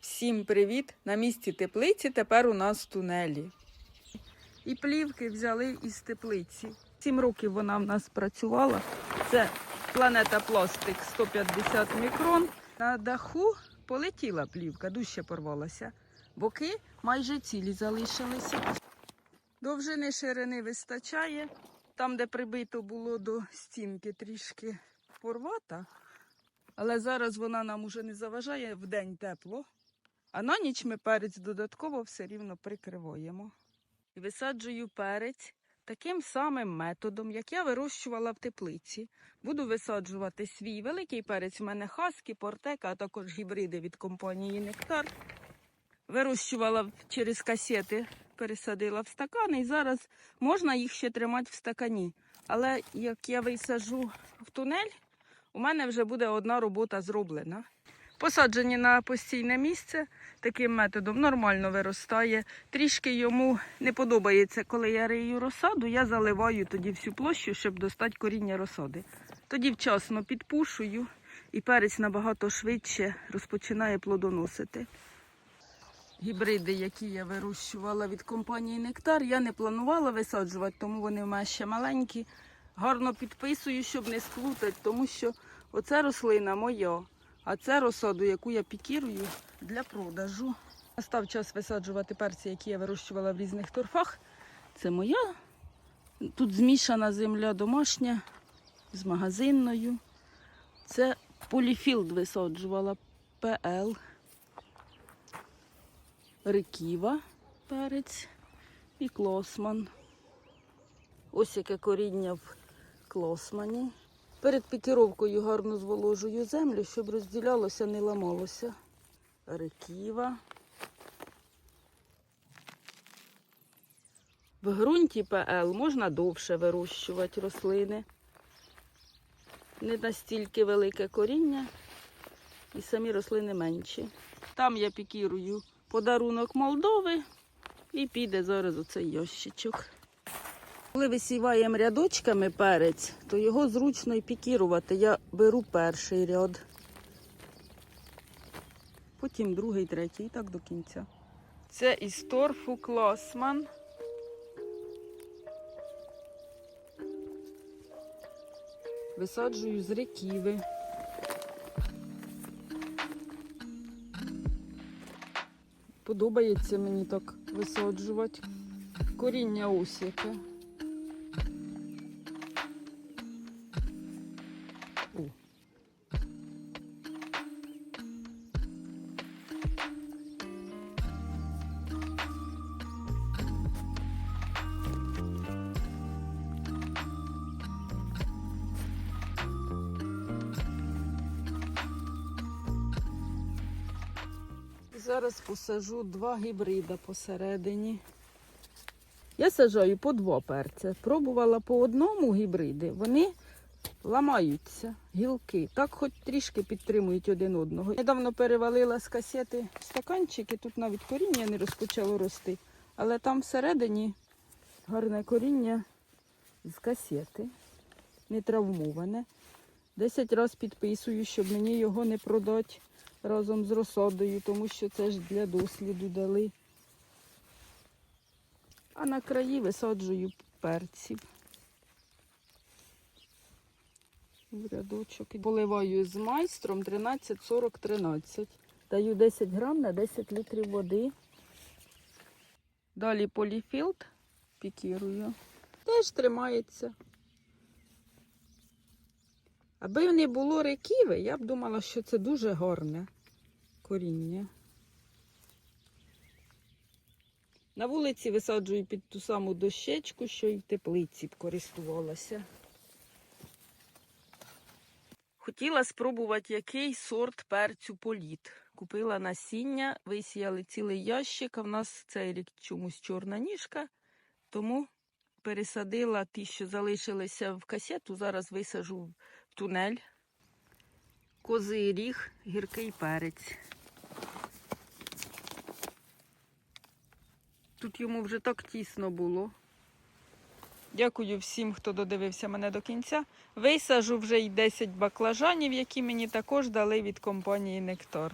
Всім привіт! На місці теплиці тепер у нас тунелі. І плівки взяли із теплиці. Сім років вона в нас працювала. Це планета пластик 150 мікрон. На даху полетіла плівка, дужче порвалася. Боки майже цілі залишилися. Довжини ширини вистачає. Там, де прибито було до стінки, трішки порвата. Але зараз вона нам уже не заважає вдень тепло. А на ніч ми перець додатково все рівно прикриваємо. Висаджую перець таким самим методом, як я вирощувала в теплиці. Буду висаджувати свій великий перець. У мене хаски, портека, а також гібриди від компанії Нектар. Вирощувала через касети, пересадила в стакани, і зараз можна їх ще тримати в стакані. Але як я висаджу в тунель, у мене вже буде одна робота зроблена. Посаджені на постійне місце таким методом нормально виростає. Трішки йому не подобається, коли я рию розсаду, я заливаю тоді всю площу, щоб достати коріння розсади. Тоді вчасно підпушую і перець набагато швидше розпочинає плодоносити. Гібриди, які я вирощувала від компанії Нектар, я не планувала висаджувати, тому вони в мене ще маленькі. Гарно підписую, щоб не сплутати, тому що оця рослина моя. А це розсаду, яку я пікірую для продажу. Настав час висаджувати перці, які я вирощувала в різних торфах. Це моя. Тут змішана земля домашня з магазинною. Це поліфілд висаджувала ПЛ. Риківа перець і клосман. Ось яке коріння в клосмані. Перед пікіровкою гарно зволожую землю, щоб розділялося, не ламалося. Реківа. В ґрунті ПЛ можна довше вирощувати рослини. Не настільки велике коріння і самі рослини менші. Там я пікірую подарунок Молдови і піде зараз оцей ящичок. Коли висіваємо рядочками перець, то його зручно і пікірувати. Я беру перший ряд, потім другий, третій, і так до кінця. Це із торфу Клосман. Висаджую з реківи. Подобається мені так висаджувати. Коріння ось яке. Зараз посажу два гібрида посередині. Я сажаю по два перця. Пробувала по одному гібриди. Вони ламаються, гілки. Так хоч трішки підтримують один одного. Недавно перевалила з касети стаканчики, тут навіть коріння не розпочало рости. Але там всередині гарне коріння з касети, не травмоване. Десять разів підписую, щоб мені його не продати разом з розсадою, тому що це ж для досліду дали. А на краї висаджую перців. В рядочок. Поливаю з майстром 13-40-13. Даю 10 грам на 10 літрів води. Далі поліфілд пікірую. Теж тримається. Аби не було реківи, я б думала, що це дуже гарне коріння. На вулиці висаджую під ту саму дощечку, що й в теплиці б користувалася. Хотіла спробувати, який сорт перцю політ. Купила насіння, висіяли цілий ящик, а в нас цей рік чомусь чорна ніжка, тому пересадила ті, що залишилися в касету, зараз висажу тунель. Козий ріг, гіркий перець. Тут йому вже так тісно було. Дякую всім, хто додивився мене до кінця. Висажу вже й 10 баклажанів, які мені також дали від компанії Нектар.